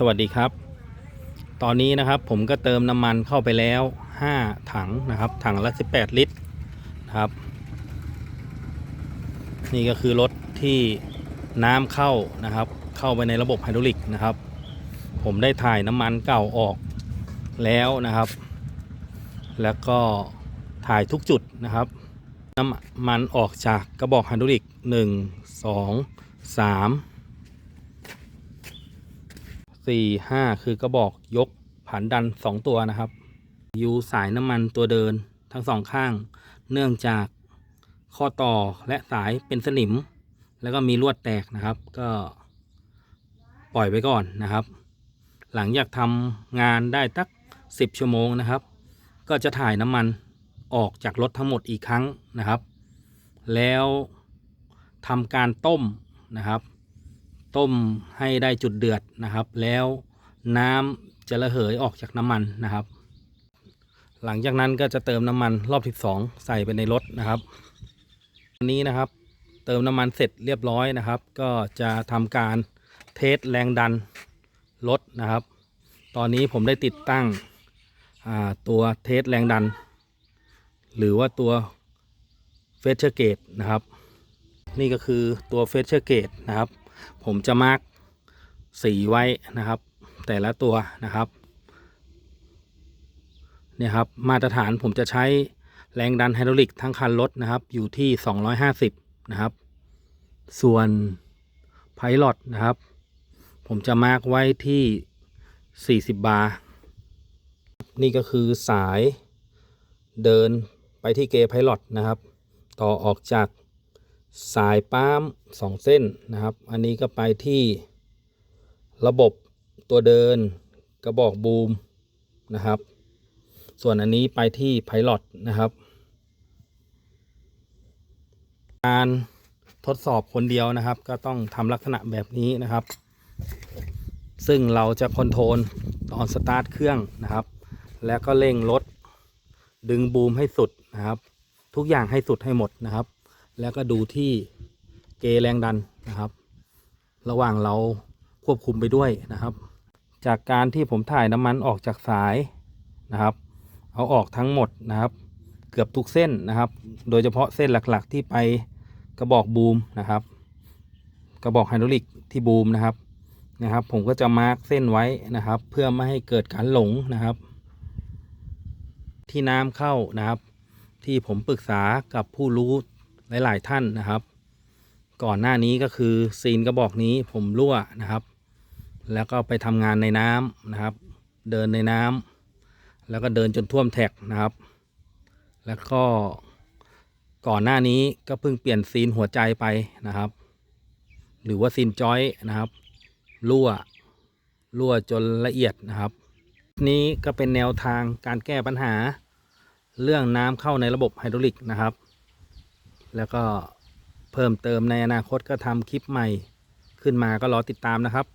สวัสดีครับ ตอนนี้นะครับผมก็เติมน้ำมันเข้าไปแล้ว 5 ถังนะครับ ถังละ 18 ลิตรนะครับ นี่ก็คือรถที่น้ำเข้านะครับ เข้าไปในระบบไฮดรอลิกนะครับ ผมได้ถ่ายน้ำมันเก่าออกแล้วนะครับ แล้วก็ถ่ายทุกจุดนะครับ น้ำมันออกจากกระบอกไฮดรอลิก 1 2 3 สี่ห้าคือกระบอกยกผันดันสองตัวนะครับ ยูสายน้ำมันตัวเดินทั้งสองข้าง เนื่องจากข้อต่อและสายเป็นสนิม แล้วก็มีลวดแตกนะครับ ก็ปล่อยไปก่อนนะครับ หลังจากทำงานได้ตักสิบชั่วโมงนะครับ ก็จะถ่ายน้ำมันออกจากรถทั้งหมดอีกครั้งนะครับ แล้วทำการต้มนะครับ ต้มให้ได้จุดเดือดนะครับ แล้วน้ำจะระเหยออกจากน้ำมันนะครับ หลังจากนั้นก็จะเติมน้ำมันรอบที่สองใส่ไปในรถนะครับอันนี้นะครับ เติมน้ำมันเสร็จเรียบร้อยนะครับ ก็จะทำการเทสแรงดันรถนะครับ ตอนนี้ผมได้ติดตั้งตัวเทสแรงดัน หรือว่าตัวเฟสเชอร์เกตนะครับ นี่ก็คือตัวเฟสเชอร์เกตนะครับ ผมจะมาร์กสีไว้นะครับ แต่ละตัวนะครับเนี่ยครับมาตรฐานผมจะใช้แรงดันไฮดรอลิกทั้งคันรถนะครับ อยู่ที่ 250 นะครับ ส่วนไพลอตนะครับ ผมจะมาร์กไว้ที่ 40 บาร์นี่ก็คือสายเดินไปที่เกย์ไพลอตนะครับ ต่อออกจาก สายป้ามสองเส้นนะครับ อันนี้ก็ไปที่ระบบตัวเดินกระบอกบูมนะครับ ส่วนอันนี้ไปที่ไพลอตนะครับ การทดสอบคนเดียวนะครับ ก็ต้องทำลักษณะแบบนี้นะครับ ซึ่งเราจะคอนโทรลตอนสตาร์ทเครื่องนะครับ แล้วก็เร่งรถดึงบูมให้สุดนะครับ ทุกอย่างให้สุดให้หมดนะครับ แล้วก็ดูที่เกแรงดันนะครับ ระหว่างเราควบคุมไปด้วยนะครับ จากการที่ผมถ่ายน้ำมันออกจากสายนะครับ เอาออกทั้งหมดนะครับ เกือบทุกเส้นนะครับ โดยเฉพาะเส้นหลักๆ ที่ไปกระบอกบูมนะครับ กระบอกไฮดรอลิกที่บูมนะครับนะครับ ผมก็จะมาร์กเส้นไว้นะครับ เพื่อไม่ให้เกิดการหลงนะครับ ที่น้ำเข้านะครับ ที่ผมปรึกษากับผู้รู้ หลายๆท่านนะครับ ก่อนหน้านี้ก็คือซีนกระบอกนี้ผมรั่วนะครับ แล้วก็ไปทำงานในน้ำนะครับ เดินในน้ำแล้วก็เดินจนท่วมแท็กนะครับ แล้วก็ก่อนหน้านี้ก็เพิ่งเปลี่ยนซีนหัวใจไปนะครับ หรือว่าซีนจอยนะครับรั่วรั่วจนละเอียดนะครับ นี้ก็เป็นแนวทางการแก้ปัญหา เรื่องน้ำเข้าในระบบไฮดรอลิกนะครับ แล้วก็เพิ่มเติมในอนาคตก็ทำคลิปใหม่ขึ้นมาก็รอติดตามนะครับ